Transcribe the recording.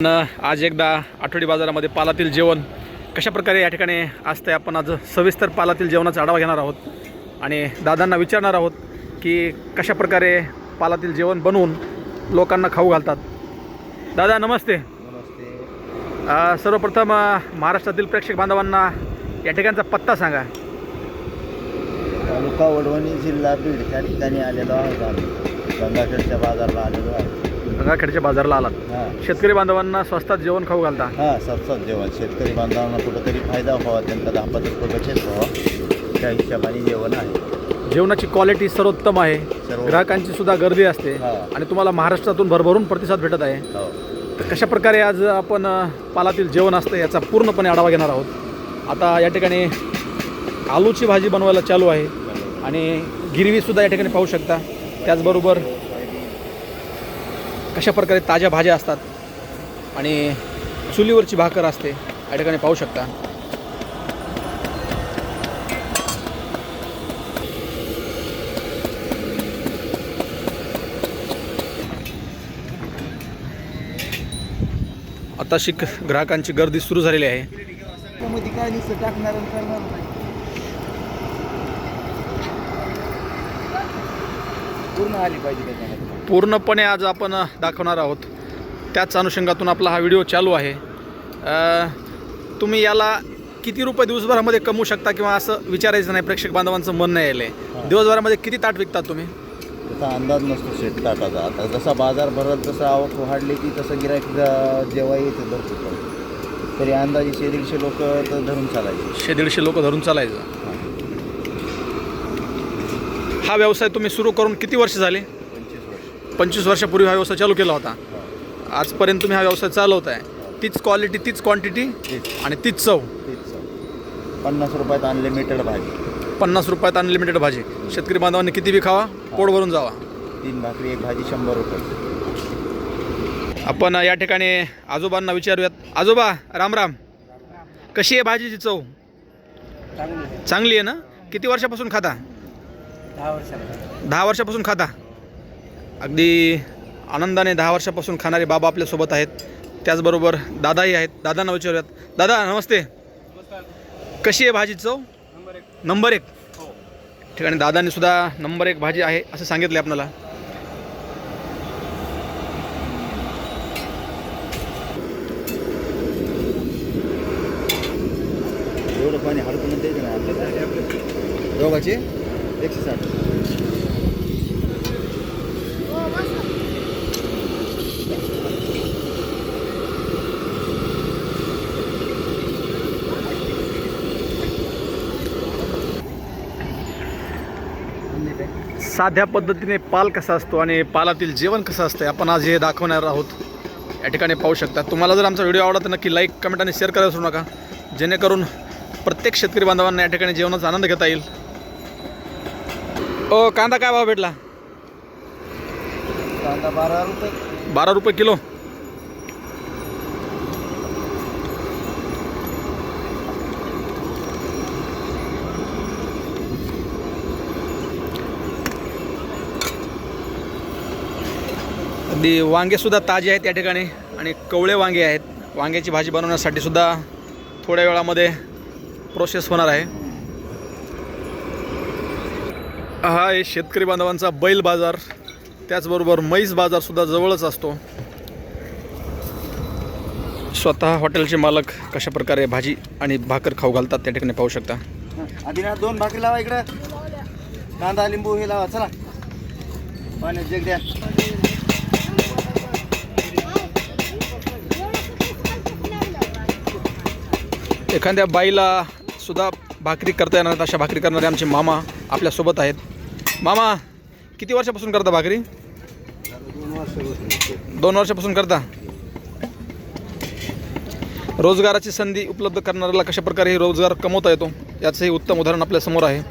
आज एकदा आठवडी बाजारामध्ये पालातील जेवण कशा प्रकारे या ठिकाणी असते आपण आज सविस्तर पालातील जेवणाचा आढावा घेणार आहोत. आणि दादांना विचारणार आहोत की कशा प्रकारे पालातील जेवण बनवून लोकांना खाऊ घालतात. दादा नमस्ते. नमस्ते. सर्वप्रथम महाराष्ट्रातील प्रेक्षक बांधवांना या ठिकाणचा पत्ता सांगा. तालुका वडवणी जिल्हा बीड त्या ठिकाणी आलेलो आहोत गंगाखेडच्या बाजारला आलेलो आहे. गंगाखेडच्या बाजारला आलात. शेतकरी बांधवांना स्वस्तात जेवण खाऊ घालता. हां सतत जेवण. शेतकरी बांधवांना कुठंतरी फायदा व्हावा त्यांचा दहा पाच रुपये बचत व्हावा त्या हिशोबाने जेवण आहे. जेवणाची क्वालिटी सर्वोत्तम आहे. ग्राहकांची सुद्धा गर्दी असते. आणि तुम्हाला महाराष्ट्रातून भरभरून प्रतिसाद भेटत आहे. हो. तर कशा प्रकारे आज आपण पालातील जेवण असतं याचा पूर्णपणे आढावा घेणार आहोत. आता या ठिकाणी आलूची भाजी बनवायला चालू आहे. आणि गिरवीसुद्धा या ठिकाणी पाहू शकता. त्याचबरोबर कशा प्रकारे ताज्या भाज्या असतात आणि चुलीवरची भाकर असते या ठिकाणी पाहू शकता. आता शिक ग्राहकांची गर्दी सुरू झालेली आहे. काय टाकणार आणि पूर्ण आली पाहिजे त्याच्यामध्ये. पूर्णपणे आज आपण दाखवणार आहोत. त्याच अनुषंगातून आपला हा व्हिडिओ चालू आहे. तुम्ही याला किती रुपये दिवसभरामध्ये कमवू शकता किंवा असं विचारायचं नाही प्रेक्षक बांधवांचं मन नाही यायला. हां. दिवसभरामध्ये किती ताट विकतात तुम्ही? त्याचा अंदाज नसतो शेत ताटाचा आता जसा बाजार भरत जसं आवक वाढली की तसं गिरायक जेव्हा येते पण तरी अंदाजे शे दीडशे लोक तर धरून चालायचे. शे दीडशे लोक धरून चालायचं. हा व्यवसाय तुम्ही सुरू करून किती वर्ष झाले? पंचवीस वर्ष पंचवीस वर्षापूर्वी हा व्यवसाय चालू केला होता. आजपर्यंत तुम्ही हा व्यवसाय चालवत आहे तीच क्वालिटी तीच. क्वांटिटी आणि तीच चव. तेच पन्नास रुपयात अनलिमिटेड भाजी. पन्नास रुपयात अनलिमिटेड भाजी. शेतकरी बांधवांनी किती बी खावा पोट भरून जावा. तीन भाकरी एक भाजी शंभर रुपये. आपण या ठिकाणी आजोबांना विचारूयात. आजोबा राम राम. कशी आहे भाजीची चव? चांगली आहे. ना? किती वर्षापासून खाता? दहा वर्षापासून खाता. अगदी आनंदाने दहा वर्षापासून खाणारे बाबा आपल्यासोबत आहेत. त्याचबरोबर दादाही आहेत. दादांना विचारूयात. दादा नमस्ते. कशी आहे भाजी चव? नंबर एक. ठिकाणी दादांनी सुद्धा नंबर एक भाजी आहे असं सांगितलं आपल्याला. एवढं पाणी हडकून द्यायचं ना आपल्याला दोघाचे एकशे साठ. साध्या पद्धतीने पाल कसा असतो आणि पालातील जेवण कसं असतं आपण आज हे दाखवणार आहोत. या ठिकाणी पाहू शकता. तुम्हाला जर आमचा व्हिडिओ आवडला तर नक्की लाईक कमेंट आणि शेअर करायला विसरू नका. जेणेकरून प्रत्येक शेतकरी बांधवांना या ठिकाणी जेवणाचा आनंद घेता येईल. ओ कांदा काय भाव भेटला? कांदा बारा रुपये. बारा रुपये किलो. अगदी वांगेसुद्धा ताजे आहेत या ठिकाणी आणि कवळे वांगे आहेत. वांग्याची भाजी बनवण्यासाठी सुद्धा थोड्या वेळामध्ये प्रोसेस होणार आहे. हा आहे शेतकरी बांधवांचा बैल बाजार. त्याचबरोबर म्हैस बाजारसुद्धा जवळच असतो. स्वतः हॉटेलचे मालक कशा प्रकारे भाजी आणि भाकर खाऊ घालतात त्या ठिकाणी पाहू शकता. आधी ना दोन भाकरी लावा इकडं. कांदा लिंबू हे लावा चला. पाण्यात जग द्या. एखाद्या बाईला सुद्धा भाकरी करता येणार अशा भाकरी करणारे आमचे मामा आपल्यासोबत आहेत. मामा किती वर्षापासून करता भाकरी? दोन वर्षापासून करता. रोजगाराची संधी उपलब्ध करणाऱ्याला कशा प्रकारे रोजगार कमवता येतो याचंही उत्तम उदाहरण आपल्यासमोर आहे.